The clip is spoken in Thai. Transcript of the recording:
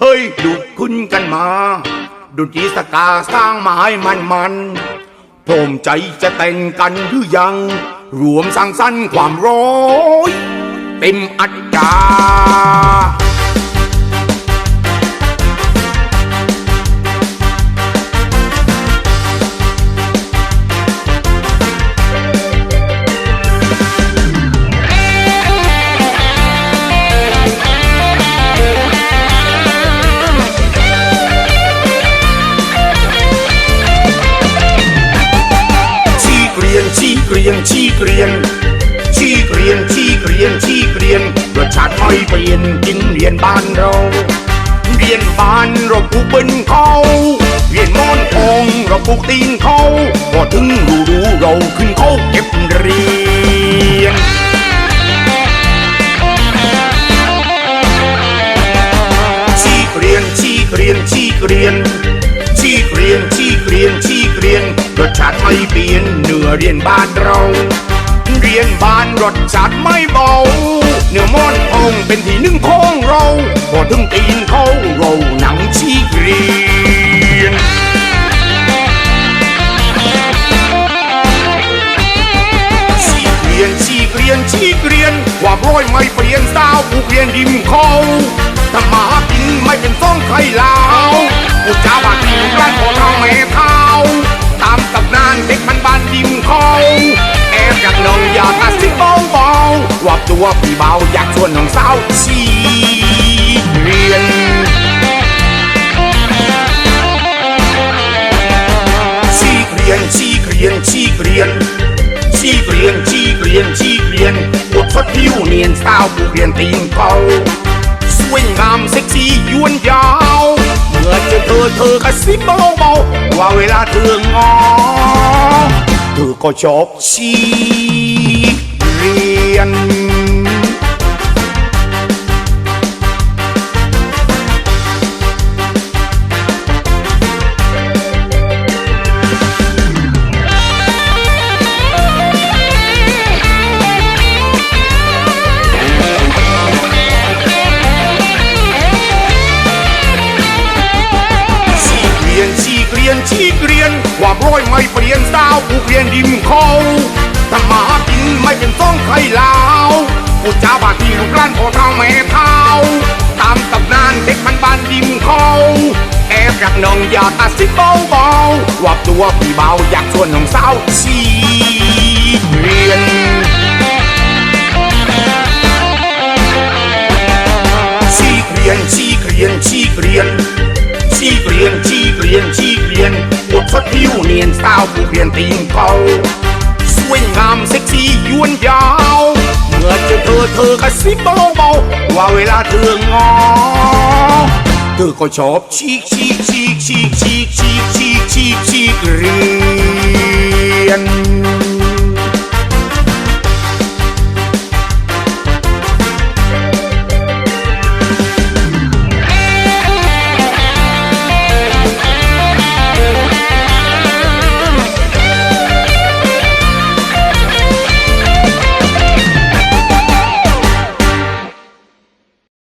เฮ้ยดูคุณกันมาดูจีสกาสร้างมาให้มันมันผมใจจะแต่งกันหรือยัง รวมสร้างสรรค์ความร้อย เต็มอัตรา เกรียน ชี้เกรียน ชี้เกรียน ชี้เกรียนรสชาติไม่เปลี่ยนกินเรียนบ้านเราเรียนบ้านเราปลูกบนเขาเรียนมอนทองเราปลูกตีนเขาพอถึงรูดูเราขึ้นเขาเก็บเรียนชี้เกรียน ชี้เกรียน ชี้เกรียน ชี้เกรียน ชี้เกรียน ชี้เกรียนรสชาติไม่เปลี่ยนเนื้ อเรียนบ้านเรา เรียนบ้านรสชาติไม่เบา เนื้อม้อนทองเป็นที่หนึ่งของเราพอถึงตีนเขาเราหนังชี้เกรียนชี้เกรียนชี้เกรียนชีเรียนความร้อยไม่เปลี่ยนสาวผู้เรียนริมเขาทำมาหากินไม่เป็น ตัวพี่เบาอยากชวนน้องสาวชี้เรียนชี้เรียนชี้เรียนชี้เรียนชี้เรียนชี้เรียนชี้เรียนอดทดผิวเนียนสาวผู้เรียนตีนเขาสวยงามเซ็กซี่ยวนยาวเมื่อเจอเธอเธอกระซิบเบาๆว่าเวลาเธองอเธอก็ชอบชี้เรียน ชี้เกรียนความร้อยไม่เปลี่ยนสาวผู้เรียนริมเขาทำมาหากินไม่เป็นต้องใครลาวผู้จ้าบาที่ลูกหลานพ่อเท่าแม่เท่าตามตำนานเด็กมันบ้านริมเขาแอบรักน้องอย่าตัดสินเบาว่าตัวพี่เบาอยากชวนน้องสาวชี้เกรียนชี้เกรียนชี้เกรียนชี้เกรียนชี้เกรียนชี้เกรียนชี ดผิวเนียนสาวผู้เพียนตีนเป่าสวยงามเซ็กซี่ยวนยาว เมื่อเจอเธอเธอกระซิบเบาๆว่าเวลาเธองอเธอก็ชอบชีกชีกชีกชีกชีกชีกชีกชีกชีกเรียน